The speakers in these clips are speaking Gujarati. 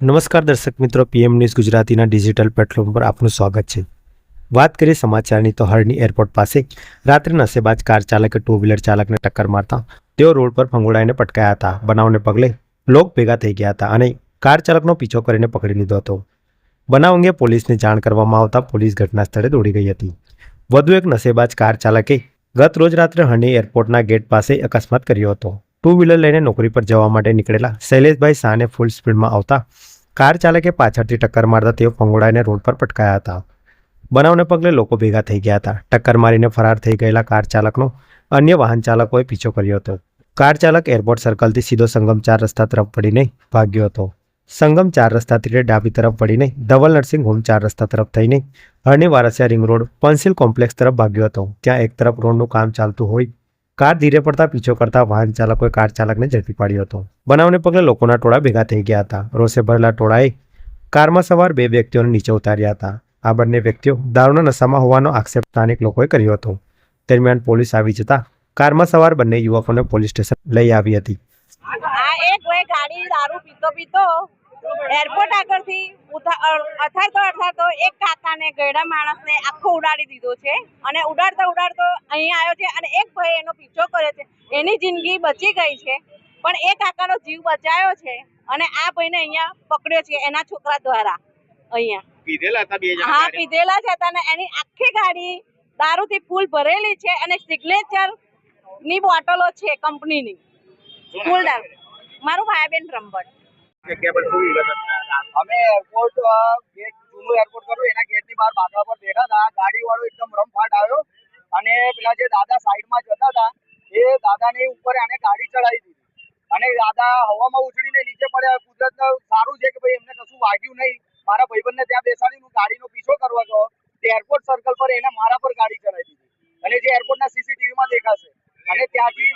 નમસ્કાર દર્શક મિત્રો, પીએમ ન્યૂઝ ગુજરાતીના ડિજિટલ પ્લેટફોર્મ પર આપનું સ્વાગત છે. વાત કરીએ સમાચારની તો હરણી એરપોર્ટ પાસે. રાત્રે નશેબાજ કાર ચાલકે ટુ વ્હીલર ચાલકને ટક્કર મારતા તેઓ રોડ પર ફંગોળાઈને પટકાયા હતા. બનાવને પગલે લોક ભેગા થઈ ગયા હતા અને કાર ચાલકનો પીછો કરીને પકડી લીધો હતો. બનાવ અંગે પોલીસને જાણ કરવામાં આવતા પોલીસ ઘટના સ્થળે દોડી ગઈ હતી. વધુ એક નશેબાજ કાર ચાલકે ગત રોજ રાત્રે હરણી એરપોર્ટના ગેટ પાસે અકસ્માત કર્યો હતો. ટુ વ્હીલર લઈને નોકરી પર જવા માટે નીકળેલા શૈલેષભાઈ શાહને ફૂલ સ્પીડમાં આવતા કાર ચાલકે પાછળથી ટક્કર મારતા તેઓ ફંગોળાઈને રોડ પર પટકાયા હતા. બનાવને પગલે લોકો ભેગા થઈ ગયા હતા. ટક્કર મારીને ફરાર થઈ ગયેલા કાર ચાલકનો અન્ય વાહન ચાલકોએ પીછો કર્યો હતો. કાર ચાલક એરપોર્ટ સર્કલથી સીધો સંગમ ચાર રસ્તા તરફ વળીને ભાગ્યો હતો. સંગમ ચાર રસ્તા તીરે ડાબી તરફ વળીને ધવલ નર્સિંગ હોમ ચાર રસ્તા તરફ થઈને Harni Warasiya ring road, pencil complex તરફ ભાગ્યો હતો. ત્યાં એક તરફ રોડનું કામ ચાલતું હોય કાર ધીરે પડતા પીછો કરતા વાહન ચાલકોએ કાર ચાલકને ઝડપી પાડ્યો હતો. બનાવને પગલે લોકોના ટોળા ભેગા થઈ ગયા હતા. રોષે ભરેલા ટોળાએ કારમાં સવાર બે વ્યક્તિઓને નીચે ઉતાર્યા હતા. આ બંને વ્યક્તિઓ દારૂના નશામાં હોવાનો આક્ષેપ સ્થાનિક લોકોએ કર્યો હતો. દરમિયાન પોલીસ આવી જતા કારમાં સવાર બંને યુવકોને પોલીસ સ્ટેશન લઈ આવી હતી. આ એક ગાડી દારૂ પીતો પીતો એરપોર્ટ આગળથી અથાડતો અથાડતો એક કાકાને ગયડા માણસને આખો ઉડાડી દીધો છે. અને ઉડાડતો ઉડાડતો અહીંયા આવ્યો છે અને એક ભાઈ એનો પીછો કર્યો છે. એની જિંદગી બચી ગઈ છે. પણ એ કાકાનો જીવ બચાયો છે અને આ ભાઈને અહીંયા પકડ્યો છે એના છોકરા દ્વારા. અહીંયા. પીધેલા હતા બે જણા હા પીધેલા જ હતા અને એની આખી ગાડી દારૂથી ફૂલ ભરેલી છે અને સિગ્નેચરની બોટલો છે કંપનીની. ફૂલ મારું દારૂ મારું ભાઈબેન બ્રહ્મભટ્ટ જગ્યા પર શું અમે એરપોર્ટ ગેટ જૂનું એરપોર્ટ કરું એના ગેટની બહાર બાકડા પર બેઠા હતા. ગાડી વાળો એકદમ રમફાટ આવ્યો અને પેલા જે દાદા સાઈડમાં જતા હતા એ દાદાની ઉપર આને ગાડી ચડાવી દીધી. અને દાદા હવામાં ઉછળીને નીચે પડ્યા. કુદરત સારું છે કે ભાઈ એમને કશું વાગ્યું નહીં. મારા ભાઈબંધને ત્યાં બેસાડીને હું ગાડીનો પીછો કરવા ગયો. તે એરપોર્ટ સર્કલ પર એને મારા પર ગાડી ચડાવી દીધી. અને જે એરપોર્ટના સીસીટીવીમાં દેખાશે. અને ત્યાંથી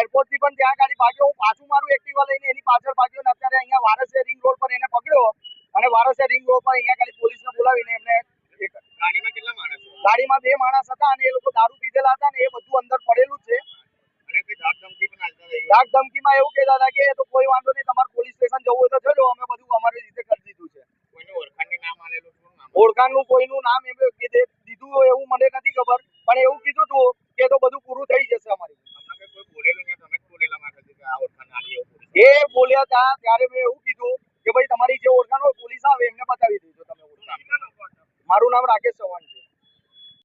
એરપોર્ટથી પણ ત્યાં ગાડી ભાગ્યો. હું પાછું મારું એક્ટિવા લઈને એની પાછળ અહીંયા વારસે રિંગ રોડ પર એને પકડ્યો અને વારસે રિંગ રોડ પર અહીંયા ખાલી પોલીસને બોલાવીને એમને ગાડીમાં કેટલા માણસો ગાડીમાં બે માણસ હતા અને એ લોકો દારૂ પીધેલા હતા ને એ બધું અંદર પડેલું છે. ધાક ધમકીમાં એવું કહેતા હતા કે તો કોઈ વાંધો નહીં તમારે પોલીસ સ્ટેશન જવું હોય તો જજો અમે બધું અમારી રીતે કરી દીધું છે. ઓળખાણનું કોઈનું નામ એમ એ બોલ્યા હતા ત્યારે મેં એવું કીધું કે ભાઈ તમારી જે ઓળખાણ હોય પોલીસ